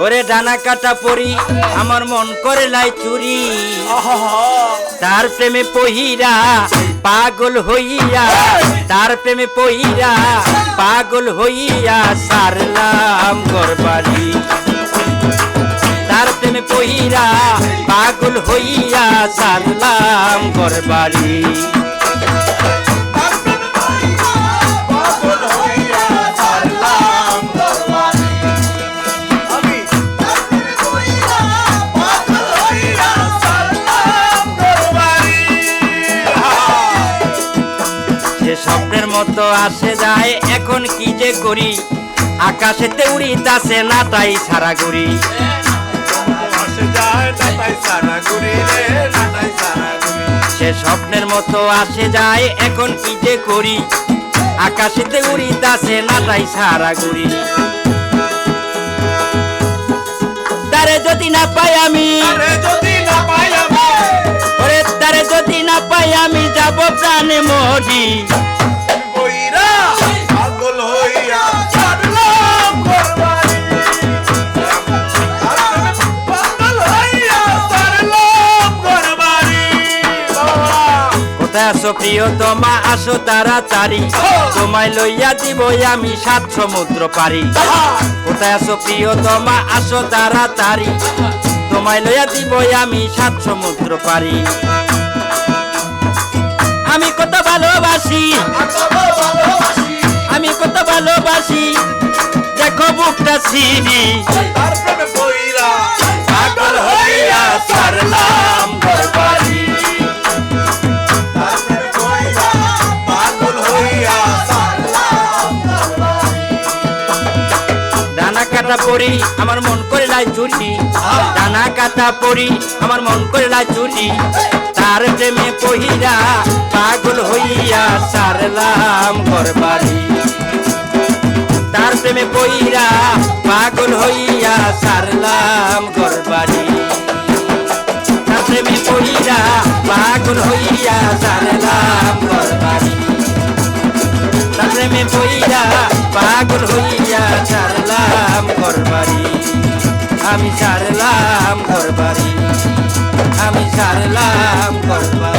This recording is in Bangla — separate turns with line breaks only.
ওরে ডানা কাটা পরি, আমার মন করে লাই চুরি। তার প্রেমে পহিরা পাগল হইয়া, তার প্রেমে পহিরা পাগল হইয়া সারলাম গরবাড়ি তার প্রেমে পহিরা পাগল হইয়া সারলাম গরবাড়ি মতো আসে যায় এখন কি যে করি? আকাশেতে উড়িতাছে না তাই সারা করি সে স্বপ্নের মতো আসে যায় এখন কি যে করি? আকাশেতে উড়িতাছে না তাই সারা করি তারে যদি না পাই আমি তারে যদি না পাই আমি যাব প্রাণে মরি। কোথায় আসো তোমায় লইয়া দিব আমি সাত সমুদ্র পারি। কোথায় আসো আসো তোমায় লইয়া দিব আমি সাত সমুদ্র পারি। আমি কত ভালোবাসি। আমি কত ভালোবাসি। দেখো বুকটা সিঁড়ি কাটা পরি, আমার মন করে লাই চুরি। ডানা কাটা পরি, আমার মন করে লাই চুরি। তার প্রেমে পহিরা পাগল হইয়া সারলাম ঘর বাড়ি। তার প্রেমে পহিরা পাগল হইয়া সারলাম ঘর বাড়ি। তার প্রেমে পহিরা পাগল হইয়া সারলাম ঘর বাড়ি। তার প্রেমে পহিরা পাগল হইয়া ছাড়লাম ঘর বাড়ি। আমি ছাড়লাম ঘর বাড়ি। আমি ছাড়লাম ঘর বাড়ি।